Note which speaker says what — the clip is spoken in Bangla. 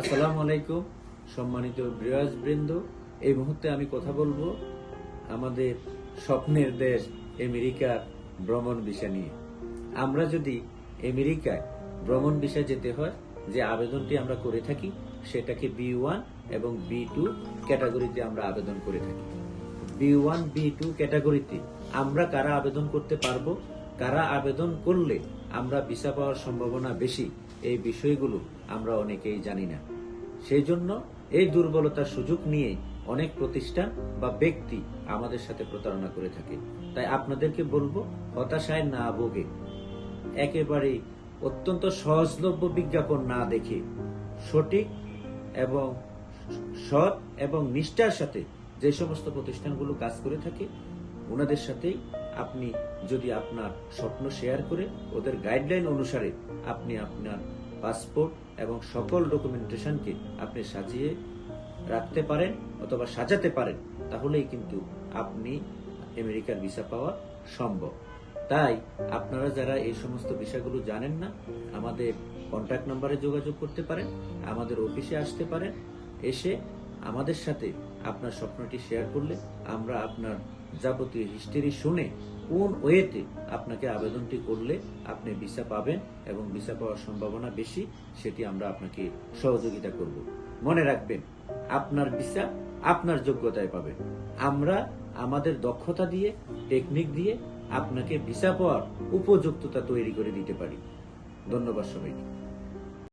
Speaker 1: আসসালামু আলাইকুম, সম্মানিত ব্রিয়াজ বৃন্দ এই মুহূর্তে আমি কথা বলব আমাদের স্বপ্নের দেশ আমেরিকার ভ্রমণ বিষয় নিয়ে। আমরা যদি আমেরিকায় ভ্রমণ বিষয় যেতে হয়, যে আবেদনটি আমরা করে থাকি, সেটাকে বি ওয়ান এবং বি টু ক্যাটাগরিতে আমরা আবেদন করে থাকি। বি ওয়ান, বি টু ক্যাটাগরিতে আমরা কারা আবেদন করতে পারব? কারা আবেদন করলে আমরা ভিসা পাওয়ার সম্ভাবনা বেশি? এই বিষয়গুলো আমরা অনেকেই জানি না। সেই জন্য এই দুর্বলতার সুযোগ নিয়ে অনেক প্রতিষ্ঠান বা ব্যক্তি আমাদের সাথে প্রতারণা করে থাকে। তাই আপনাদেরকে বলব, হতাশায় না ভোগে। একেবারে অত্যন্ত সহজলভ্য বিজ্ঞাপন না দেখে, সঠিক এবং সৎ এবং নিষ্ঠার সাথে যে সমস্ত প্রতিষ্ঠানগুলো কাজ করে থাকে, ওনাদের সাথেই আপনি যদি আপনার স্বপ্ন শেয়ার করে, ওদের গাইডলাইন অনুসারে আপনি আপনার পাসপোর্ট এবং সকল ডকুমেন্টেশনকে আপনি সাজিয়ে রাখতে পারেন অথবা সাজাতে পারেন, তাহলেই কিন্তু আপনি আমেরিকার ভিসা পাওয়া সম্ভব। তাই আপনারা যারা এই সমস্ত বিষয়গুলো জানেন না, আমাদের কন্ট্যাক্ট নম্বরে যোগাযোগ করতে পারেন, আমাদের অফিসে আসতে পারেন, এসে আমাদের সাথে আপনার স্বপ্নটি শেয়ার করলে আমরা আপনার যাবতীয় হিস্টরি শুনে কোন ওয়েতে আপনাকে আবেদনটি করলে আপনি ভিসা পাবেন এবং ভিসা পাওয়ার সম্ভাবনা বেশি সেটি আমরা আপনাকে সহযোগিতা করব। মনে রাখবেন, আপনার ভিসা আপনার যোগ্যতায় পাবেন। আমরা আমাদের দক্ষতা দিয়ে টেকনিক দিয়ে আপনাকে ভিসা পাওয়ার উপযুক্ততা তৈরি করে দিতে পারি। ধন্যবাদ সবাইকে।